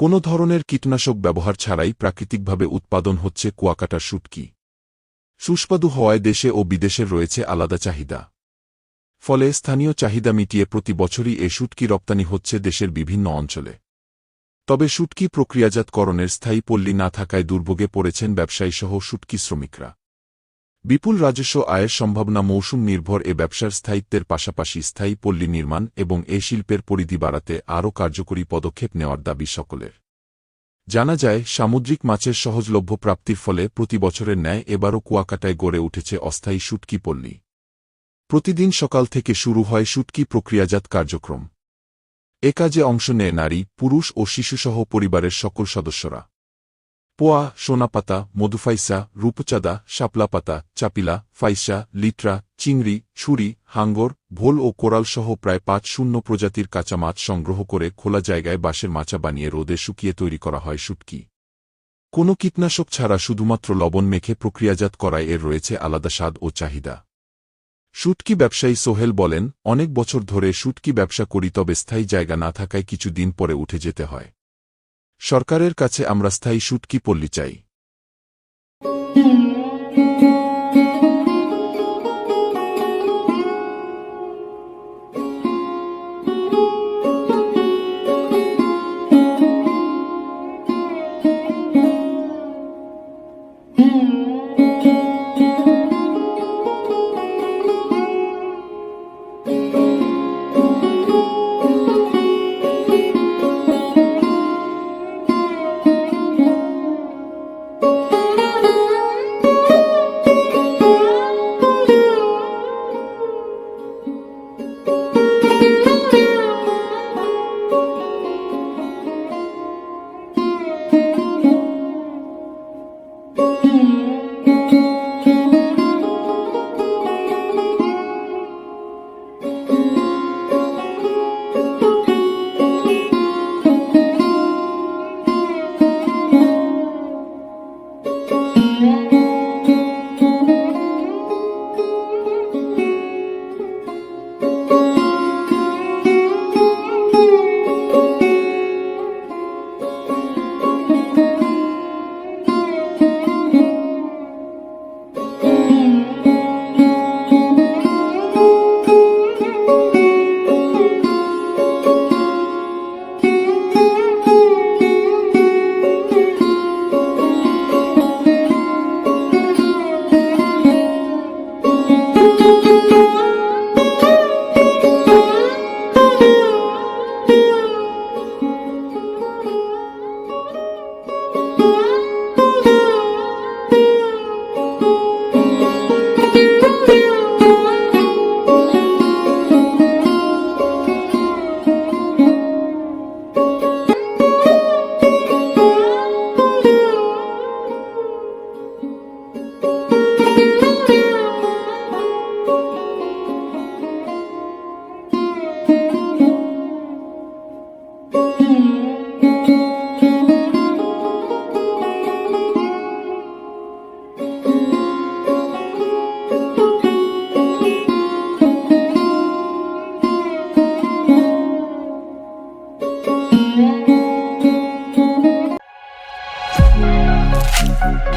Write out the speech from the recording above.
কোনো ধরনের কীটনাশক ব্যবহার ছাড়াই প্রাকৃতিকভাবে উৎপাদন হচ্ছে কুয়াকাটার শুটকি। সুস্বাদু হওয়ায় দেশে ও বিদেশের রয়েছে আলাদা চাহিদা। ফলে স্থানীয় চাহিদা মিটিয়ে প্রতি বছরই এ শুটকি রপ্তানি হচ্ছে দেশের বিভিন্ন অঞ্চলে। তবে শুটকি প্রক্রিয়াজাতকরণের স্থায়ী পল্লী না থাকায় দুর্ভোগে পড়েছেন ব্যবসায়ীসহ শুটকি শ্রমিকরা। বিপুল রাজস্ব আয়ের সম্ভাবনা মৌসুম নির্ভর এ ব্যবসার স্থায়িত্বের পাশাপাশি স্থায়ী পল্লী নির্মাণ এবং এ শিল্পের পরিধি বাড়াতে আরও কার্যকরী পদক্ষেপ নেওয়ার দাবি সকলের। জানা যায়, সামুদ্রিক মাছের সহজলভ্য প্রাপ্তির ফলে প্রতি বছরের ন্যায় এবারও কুয়াকাটায় গড়ে উঠেছে অস্থায়ী শুটকি পল্লী। প্রতিদিন সকাল থেকে শুরু হয় শুটকি প্রক্রিয়াজাত কার্যক্রম। এ কাজে অংশ নেয় নারী, পুরুষ ও শিশুসহ পরিবারের সকল সদস্যরা। পোয়া সোনাপাতা মধুফাইসা, রূপচাঁদা শাপলাপাতা চাপিলা, ফাইসা, লিট্রা, চিংড়ি, ছুরি, হাঙ্গর, ভোল ও কোরালসহ প্রায় পাঁচ শূন্য প্রজাতির কাঁচা মাছ সংগ্রহ করে খোলা জায়গায় বাঁশের মাচা বানিয়ে রোদে শুকিয়ে তৈরি করা হয় শুটকি। কোনো কীটনাশক ছাড়া শুধুমাত্র লবণ মেখে প্রক্রিয়াজাত করায় এর রয়েছে আলাদা স্বাদ ও চাহিদা। শুটকি ব্যবসায়ী সোহেল বলেন, অনেক বছর ধরে শুটকি ব্যবসা করি তবে স্থায়ী জায়গা না থাকায় কিছু দিন পরে উঠে যেতে হয়। সরকারের কাছে আমরা স্থায়ী সুটকি পল্লী চাই। Música Thank